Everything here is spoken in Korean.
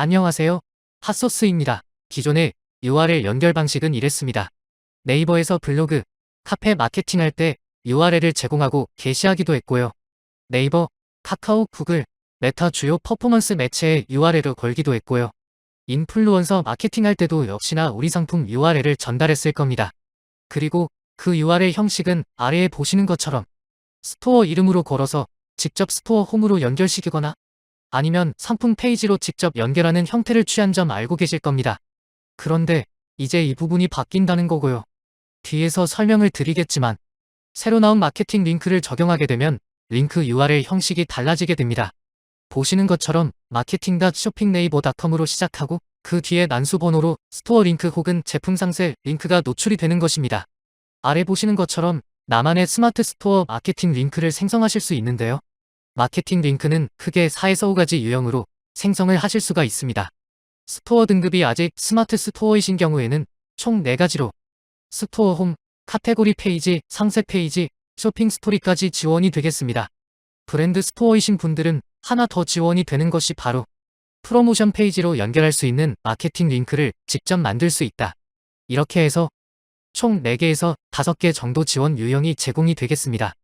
안녕하세요. 핫소스입니다. 기존의 URL 연결 방식은 이랬습니다. 네이버에서 블로그, 카페 마케팅할 때 URL을 제공하고 게시하기도 했고요. 네이버, 카카오, 구글, 메타 주요 퍼포먼스 매체에 URL을 걸기도 했고요. 인플루언서 마케팅할 때도 역시나 우리 상품 URL을 전달했을 겁니다. 그리고 그 URL 형식은 아래에 보시는 것처럼 스토어 이름으로 걸어서 직접 스토어 홈으로 연결시키거나 아니면 상품 페이지로 직접 연결하는 형태를 취한 점 알고 계실 겁니다. 그런데 이제 이 부분이 바뀐다는 거고요. 뒤에서 설명을 드리겠지만 새로 나온 마케팅 링크를 적용하게 되면 링크 URL 형식이 달라지게 됩니다. 보시는 것처럼 마케팅.쇼핑네이버닷컴으로 시작하고 그 뒤에 난수 번호로 스토어 링크 혹은 제품 상세 링크가 노출이 되는 것입니다. 아래 보시는 것처럼 나만의 스마트 스토어 마케팅 링크를 생성하실 수 있는데요. 마케팅 링크는 크게 4에서 5가지 유형으로 생성을 하실 수가 있습니다. 스토어 등급이 아직 스마트 스토어이신 경우에는 총 4가지로 스토어 홈, 카테고리 페이지, 상세 페이지, 쇼핑 스토리까지 지원이 되겠습니다. 브랜드 스토어이신 분들은 하나 더 지원이 되는 것이 바로 프로모션 페이지로 연결할 수 있는 마케팅 링크를 직접 만들 수 있다. 이렇게 해서 총 4개에서 5개 정도 지원 유형이 제공이 되겠습니다.